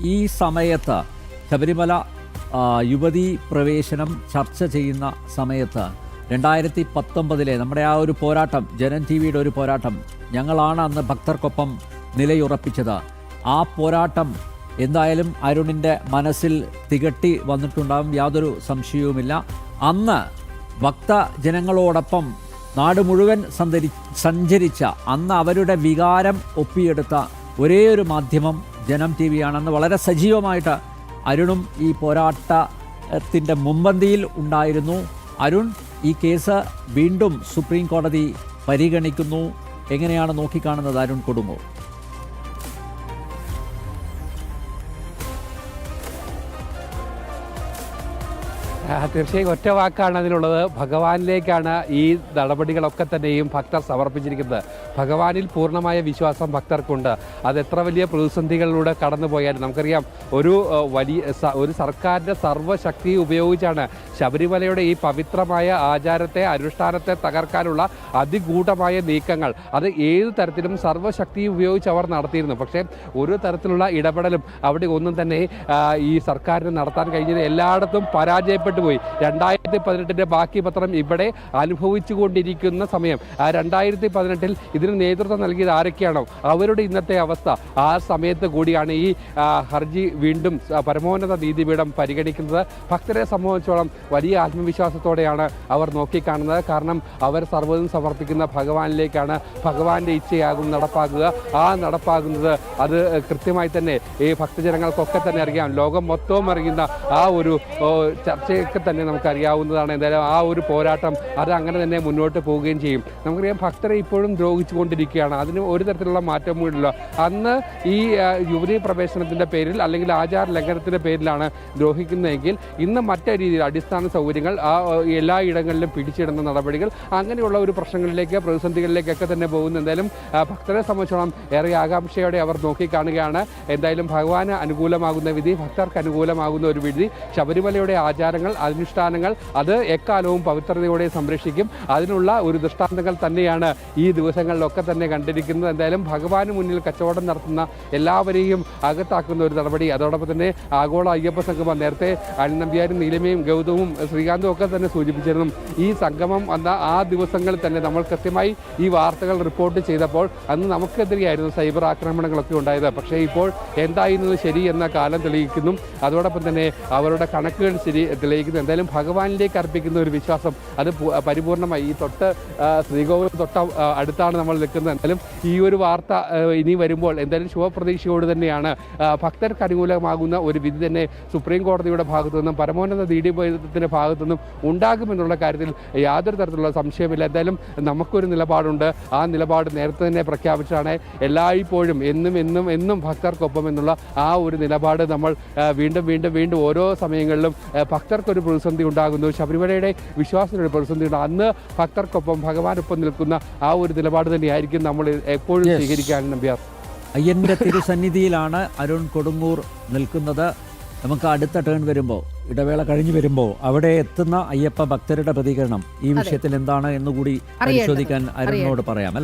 ഈ സമയത്ത് ശബരിമല യുവതി പ്രവേശനം ചർച്ച ചെയ്യുന്ന സമയത്ത് രണ്ടായിരത്തി പത്തൊമ്പതിലെ നമ്മുടെ ആ ഒരു പോരാട്ടം ജനൻ ടി വിയുടെ ഒരു പോരാട്ടം ഞങ്ങളാണ് അന്ന് ഭക്തർക്കൊപ്പം നിലയുറപ്പിച്ചത്. ആ പോരാട്ടം എന്തായാലും അരുണിന്റെ മനസ്സിൽ തികട്ടി വന്നിട്ടുണ്ടാകും യാതൊരു സംശയവുമില്ല. അന്ന് ഭക്തജനങ്ങളോടൊപ്പം നാട് മുഴുവൻ സഞ്ചരി സഞ്ചരിച്ച അന്ന് അവരുടെ വികാരം ഒപ്പിയെടുത്ത ഒരേ ഒരു മാധ്യമം ജനം ടി വിയാണെന്ന് വളരെ സജീവമായിട്ട് അരുണും ഈ പോരാട്ടത്തിന്റെ മുമ്പന്തിയിൽ ഉണ്ടായിരുന്നു. അരുൺ ഈ കേസ് വീണ്ടും സുപ്രീം കോടതി പരിഗണിക്കുന്നു. എങ്ങനെയാണ് നോക്കിക്കാണുന്നത് അരുൺ കൊടുങ്ങൂർ? തീർച്ചയായും ഒറ്റ വാക്കാണ് അതിനുള്ളത് ഭഗവാനിലേക്കാണ് ഈ നടപടികളൊക്കെ തന്നെയും ഭക്തർ സമർപ്പിച്ചിരിക്കുന്നത്. ഭഗവാനിൽ പൂർണമായ വിശ്വാസം ഭക്തർക്കുണ്ട്. അത് എത്ര വലിയ പ്രതിസന്ധികളിലൂടെ കടന്നുപോയാലും നമുക്കറിയാം ഒരു വലിയ ഒരു സർക്കാരിന്റെ സർവശക്തി ഉപയോഗിച്ചാണ് ശബരിമലയുടെ ഈ പവിത്രമായ ആചാരത്തെ അനുഷ്ഠാനത്തെ തകർക്കാനുള്ള അതിഗൂഢമായ നീക്കങ്ങൾ. അത് ഏത് തരത്തിലും സർവശക്തി ഉപയോഗിച്ച് അവർ നടത്തിയിരുന്നു. പക്ഷേ ഒരു തരത്തിലുള്ള ഇടപെടലും അവിടെ ഒന്നും തന്നെ ഈ സർക്കാരിന് നടത്താൻ കഴിഞ്ഞത് എല്ലായിടത്തും പരാജയപ്പെട്ടു. പോയി. രണ്ടായിരത്തി പതിനെട്ടിന്റെ ബാക്കി പത്രം ഇവിടെ അനുഭവിച്ചുകൊണ്ടിരിക്കുന്ന സമയം. ആ രണ്ടായിരത്തി പതിനെട്ടിൽ ഇതിന് നേതൃത്വം നൽകിയത് ആരൊക്കെയാണോ? അവരുടെ ഇന്നത്തെ അവസ്ഥ. ആ സമയത്ത് കൂടിയാണ് ഈ ഹർജി വീണ്ടും പരമോന്നത നീതിപീഠം പരിഗണിക്കുന്നത്. ഭക്തരെ സംബന്ധിച്ചോളം വലിയ ആത്മവിശ്വാസത്തോടെയാണ് അവർ നോക്കിക്കാണുന്നത്. കാരണം അവർ സർവതും സമർപ്പിക്കുന്ന ഭഗവാനിലേക്കാണ് ഭഗവാന്റെ ഇച്ഛയാകും നടപ്പാക്കുക ആ നടപ്പാകുന്നത് അത് കൃത്യമായി തന്നെ ഈ ഭക്തജനങ്ങൾക്കൊക്കെ തന്നെ അറിയാം. ലോകം മൊത്തവും അറിയുന്ന ആ ഒരു ഓ, ചർച്ചയൊക്കെ തന്നെ നമുക്കറിയാവുന്നതാണ്. എന്തായാലും ആ ഒരു പോരാട്ടം അത് അങ്ങനെ തന്നെ മുന്നോട്ട് പോവുകയും ചെയ്യും. നമുക്കറിയാം ഭക്തരെ ഇപ്പോഴും ദ്രോഹിച്ചു കൊണ്ടിരിക്കുകയാണ് അതിന് ഒരു തരത്തിലുള്ള മാറ്റം കൂടില്ല അന്ന് ഈ യുവതി പ്രവേശനത്തിന്റെ പേരിൽ അല്ലെങ്കിൽ ആചാര ലംഘനത്തിന്റെ പേരിലാണ് ദ്രോഹിക്കുന്നതെങ്കിൽ ഇന്ന് മറ്റേ രീതിയിൽ അടിസ്ഥാന സൗകര്യങ്ങൾ ആ ആ, എല്ലാ ഇടങ്ങളിലും പിടിച്ചിടുന്ന നടപടികൾ അങ്ങനെയുള്ള ഒരു പ്രശ്നങ്ങളിലേക്ക് പ്രതിസന്ധികളിലേക്കൊക്കെ തന്നെ പോകുന്നു എന്തായാലും ഭക്തരെ സംബന്ധിച്ചോളം ഏറെ ആകാംക്ഷയോടെ അവർ നോക്കിക്കാണുകയാണ്. എന്തായാലും ഭഗവാന് അനുകൂലമാകുന്ന വിധി ഭക്തർക്ക് അനുകൂലമാകുന്ന ഒരു വിധി ശബരിമലയുടെ ആചാരങ്ങൾ അനുഷ്ഠാനങ്ങൾ അത് എക്കാലവും പവിത്രതയോടെ സംരക്ഷിക്കും. അതിനുള്ള ഒരു ദൃഷ്ടാന്തങ്ങൾ തന്നെയാണ് ഈ ദിവസങ്ങളിലൊക്കെ തന്നെ കണ്ടിരിക്കുന്നത്. എന്തായാലും ഭഗവാന് മുന്നിൽ കച്ചവടം നടത്തുന്ന എല്ലാവരെയും അകത്താക്കുന്ന ഒരു നടപടി. അതോടൊപ്പം തന്നെ ആഗോള അയ്യപ്പ സംഗമം നേരത്തെ അനിൽ നമ്പ്യാരും നീലമയും ഗൗതവും ശ്രീകാന്തും ഒക്കെ തന്നെ സൂചിപ്പിച്ചിരുന്നു. ഈ സംഗമം വന്ന ആ ദിവസങ്ങളിൽ തന്നെ നമ്മൾ കൃത്യമായി ഈ വാർത്തകൾ റിപ്പോർട്ട് ചെയ്തപ്പോൾ അന്ന് നമുക്കെതിരെയായിരുന്നു സൈബർ ആക്രമണങ്ങളൊക്കെ ഉണ്ടായത്. പക്ഷേ ഇപ്പോൾ എന്തായിരുന്നത് ശരി എന്ന കാലം തെളിയിക്കുന്നു. അതോടൊപ്പം തന്നെ അവരുടെ കണക്കുകൾ ശരി തെളിയിക്കുന്നു. എന്തായാലും ഭഗവാനിലേക്ക് അർപ്പിക്കുന്ന ഒരു വിശ്വാസം അത് പരിപൂർണമായി. ഈ തൊട്ട് ശ്രീകോവിൽ തൊട്ട അടുത്താണ് നമ്മൾ നിൽക്കുന്നത്. എന്തായാലും ഈ ഒരു വാർത്ത ഇനി വരുമ്പോൾ എന്തായാലും ശുഭപ്രതീക്ഷയോട് തന്നെയാണ് ഭക്തർക്ക് അനുകൂലമാകുന്ന ഒരു വിധി തന്നെ സുപ്രീം കോടതിയുടെ ഭാഗത്തു നിന്നും പരമോന്നത നീതിപീഠത്തിന്റെ ഭാഗത്തു നിന്നും ഉണ്ടാകുമെന്നുള്ള കാര്യത്തിൽ യാതൊരു തരത്തിലുള്ള സംശയമില്ല എന്തായാലും നമുക്കൊരു നിലപാടുണ്ട്. ആ നിലപാട് നേരത്തെ തന്നെ പ്രഖ്യാപിച്ചാണ് എല്ലായ്പ്പോഴും എന്നും എന്നും എന്നും ഭക്തർക്കൊപ്പം എന്നുള്ള ആ ഒരു നിലപാട് നമ്മൾ ആ, വീണ്ടും വീണ്ടും വീണ്ടും ഓരോ സമയങ്ങളിലും ഭക്തർക്കൊരു പ്രതിസന്ധി ഉണ്ടാകുന്നു. ശബരിമലയുടെ വിശ്വാസത്തിനൊരു പ്രതിസന്ധി ഉണ്ട്. അന്ന് ഭക്തർക്കൊപ്പം ഭഗവാനൊപ്പം നിൽക്കുന്ന ആ ഒരു നിലപാട് തന്നെയായിരിക്കും നമ്മൾ എപ്പോഴും. സ്വീകരിക്കാൻ നമ്പ്യാർ. അയ്യന്റെ തിരുസന്നിധിയിലാണ് അരുൺ കൊടുങ്ങൂർ നിൽക്കുന്നത്. നമുക്ക് അടുത്ത ടേൺ വരുമ്പോൾ ഇടവേള കഴിഞ്ഞു വരുമ്പോൾ അവിടെ എത്തുന്ന അയ്യപ്പ ഭക്തരുടെ പ്രതികരണം ഈ വിഷയത്തിൽ എന്താണ് എന്നുകൂടി പരിശോധിക്കാൻ അരുണിനോട് പറയാം അല്ലേ?